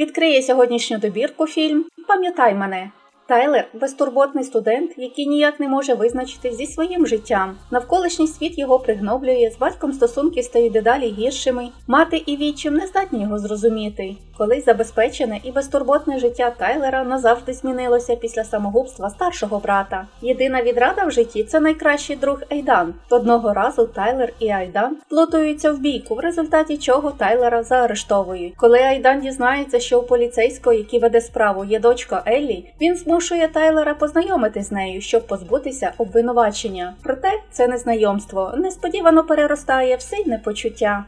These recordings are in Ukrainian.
відкриє сьогоднішню добірку фільм Пам'ятай мене. Тайлер безтурботний студент, який ніяк не може визначитись зі своїм життям. Навколишній світ його пригноблює, з батьком стосунки стають дедалі гіршими. Мати і відчим не здатні його зрозуміти. Колись забезпечене і безтурботне життя Тайлера назавжди змінилося після самогубства старшого брата. Єдина відрада в житті це найкращий друг Айдан. Одного разу Тайлер і Айдан плутаються в бійку, в результаті чого Тайлера заарештовують. Коли Айдан дізнається, що у поліцейського, який веде справу, є дочка Еллі, він змушує Тайлера познайомитись з нею, щоб позбутися обвинувачення. Проте це незнайомство несподівано переростає в сильне почуття.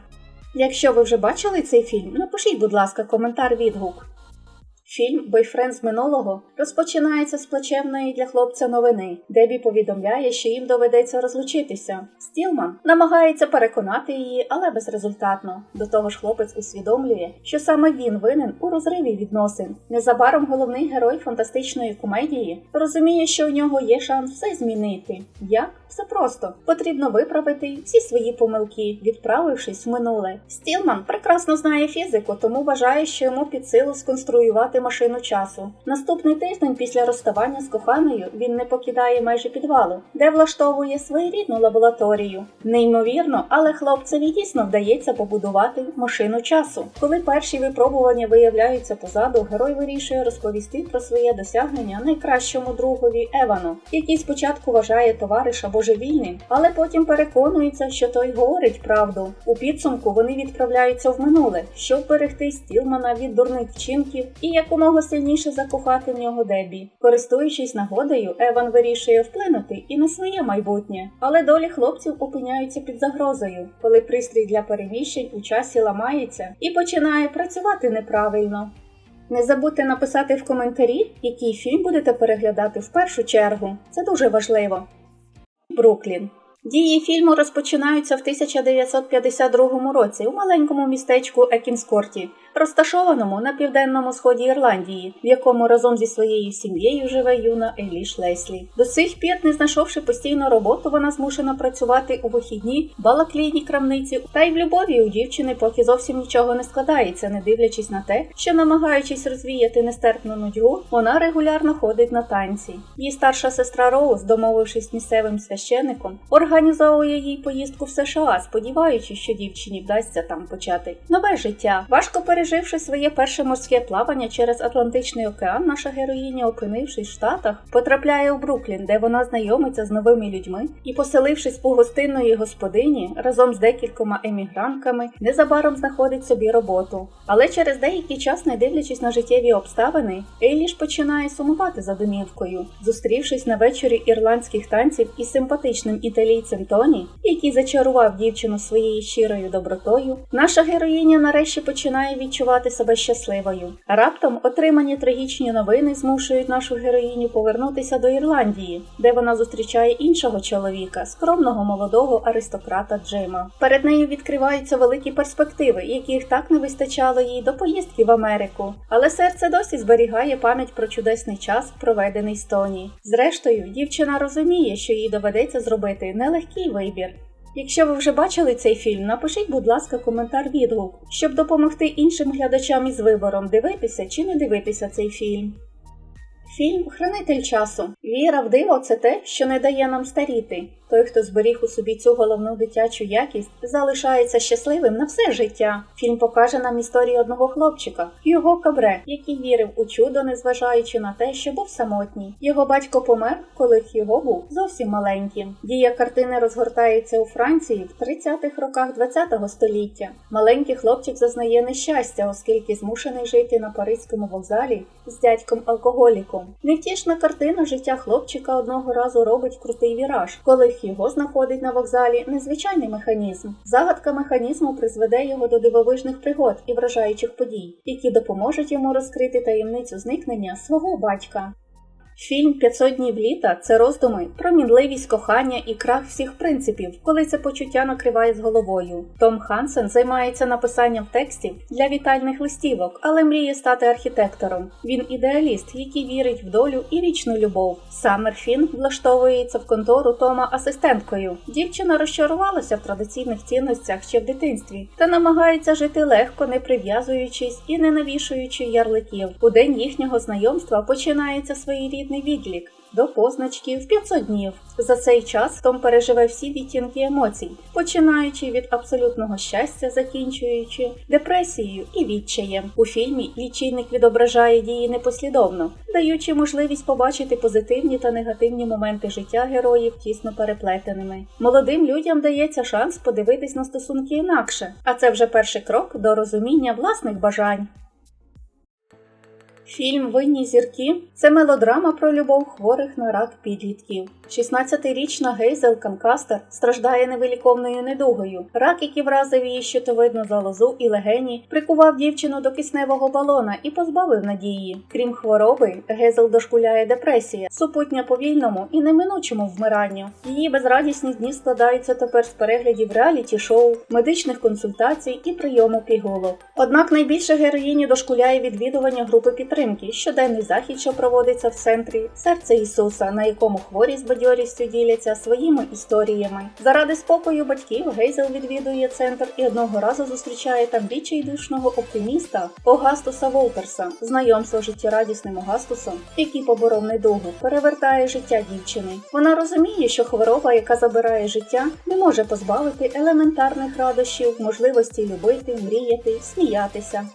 Якщо ви вже бачили цей фільм, напишіть, будь ласка, коментар відгук. Фільм Бойфренд з минулого розпочинається з плачевної для хлопця новини. Дебі повідомляє, що їм доведеться розлучитися. Стілман намагається переконати її, але безрезультатно. До того ж, хлопець усвідомлює, що саме він винен у розриві відносин. Незабаром головний герой фантастичної комедії розуміє, що у нього є шанс все змінити. Як? Все просто потрібно виправити всі свої помилки, відправившись в минуле. Стілман прекрасно знає фізику, тому вважає, що йому під силу сконструювати машину часу. Наступний тиждень після розставання з коханою він не покидає майже підвалу, де влаштовує своєрідну лабораторію. Неймовірно, але хлопцеві дійсно вдається побудувати машину часу. Коли перші випробування виявляються позаду, герой вирішує розповісти про своє досягнення найкращому другові Евану, який спочатку вважає товариша божевільним, але потім переконується, що той говорить правду. У підсумку вони відправляються в минуле, щоб берегти Стілмана від дурних вчинків і якомога сильніше закохати в нього Дебі. Користуючись нагодою, Еван вирішує вплинути і на своє майбутнє, але долі хлопців опиняються під загрозою, коли пристрій для переміщень у часі ламається і починає працювати неправильно. Не забудьте написати в коментарі, який фільм будете переглядати в першу чергу. Це дуже важливо. Бруклін. Дії фільму розпочинаються в 1952 році у маленькому містечку Екінскорті, розташованому на південному сході Ірландії, в якому разом зі своєю сім'єю живе юна Еліш Леслі. До сих пір, не знайшовши постійну роботу, вона змушена працювати у вихідні, балаклійній крамниці, та й в любові у дівчини поки зовсім нічого не складається, не дивлячись на те, що, намагаючись розвіяти нестерпну нудьгу, вона регулярно ходить на танці. Її старша сестра Роуз, домовившись з місцевим священником, організовує їй поїздку в США, сподіваючись, що дівчині вдасться там почати нове життя. Важко переживши своє перше морське плавання через Атлантичний океан, наша героїня, опинившись в Штатах, потрапляє у Бруклін, де вона знайомиться з новими людьми і, поселившись у гостинної господині разом з декількома емігрантками, незабаром знаходить собі роботу. Але через деякий час, не дивлячись на життєві обставини, Ейліш починає сумувати за домівкою, зустрівшись на вечорі ірландських танців із симпатичним італійцем Тоні, який зачарував дівчину своєю щирою добротою, наша героїня нарешті починає відчувати себе щасливою. Раптом отримані трагічні новини змушують нашу героїню повернутися до Ірландії, де вона зустрічає іншого чоловіка, скромного молодого аристократа Джима. Перед нею відкриваються великі перспективи, яких так не вистачало їй до поїздки в Америку. Але серце досі зберігає пам'ять про чудесний час, проведений з Тоні. Зрештою, дівчина розуміє, що їй доведеться зробити нелегкий вибір. Якщо ви вже бачили цей фільм, напишіть, будь ласка, коментар відгук, щоб допомогти іншим глядачам із вибором, дивитися чи не дивитися цей фільм. Фільм Хранитель часу. Віра в диво це те, що не дає нам старіти. Той, хто зберіг у собі цю головну дитячу якість, залишається щасливим на все життя. Фільм покаже нам історію одного хлопчика, його Кабре, який вірив у чудо, незважаючи на те, що був самотній. Його батько помер, коли його був зовсім маленьким. Дія картини розгортається у Франції в 30-х роках ХХ століття. Маленький хлопчик зазнає нещастя, оскільки змушений жити на паризькому вокзалі з дядьком алкоголіком. Невтішна картина життя хлопчика одного разу робить крутий віраж, коли його знаходить на вокзалі незвичайний механізм. Загадка механізму призведе його до дивовижних пригод і вражаючих подій, які допоможуть йому розкрити таємницю зникнення свого батька. Фільм «500 днів літа це роздуми про мінливість кохання і крах всіх принципів, коли це почуття накриває з головою. Том Хансен займається написанням текстів для вітальних листівок, але мріє стати архітектором. Він ідеаліст, який вірить в долю і вічну любов. Саммер Фін влаштовується в контору Тома асистенткою. Дівчина розчарувалася в традиційних цінностях ще в дитинстві та намагається жити легко, не прив'язуючись і не навішуючи ярликів. У день їхнього знайомства починається своєрідний відлік. До в 500 днів. За цей час Том переживе всі відтінки емоцій, починаючи від абсолютного щастя, закінчуючи депресією і відчаєм. У фільмі лічильник відображає дії непослідовно, даючи можливість побачити позитивні та негативні моменти життя героїв тісно переплетеними. Молодим людям дається шанс подивитись на стосунки інакше, а це вже перший крок до розуміння власних бажань. Фільм Винні зірки це мелодрама про любов хворих на рак підлітків. 16-річна Гейзел Канкастер страждає невиліковною недугою. Рак, який вразив її щитовидну залозу і легені, прикував дівчину до кисневого балона і позбавив надії. Крім хвороби, Гейзел дошкуляє депресія, супутня повільному і неминучому вмиранню. Її безрадісні дні складаються тепер з переглядів реаліті-шоу, медичних консультацій і прийому пігулок. Однак найбільше героїні дошкуляє відвідування групи підтримки, щоденний захід, що проводиться в центрі серце Ісуса, на якому хворі з бадьорістю діляться своїми історіями. Заради спокою батьків Гейзел відвідує центр і одного разу зустрічає там відчайдушного оптиміста Огастуса Волтерса. Знайомство життєрадісним Огастусом, який поборов недугу, перевертає життя дівчини. Вона розуміє, що хвороба, яка забирає життя, не може позбавити елементарних радощів, можливості любити, мріяти, сміятися.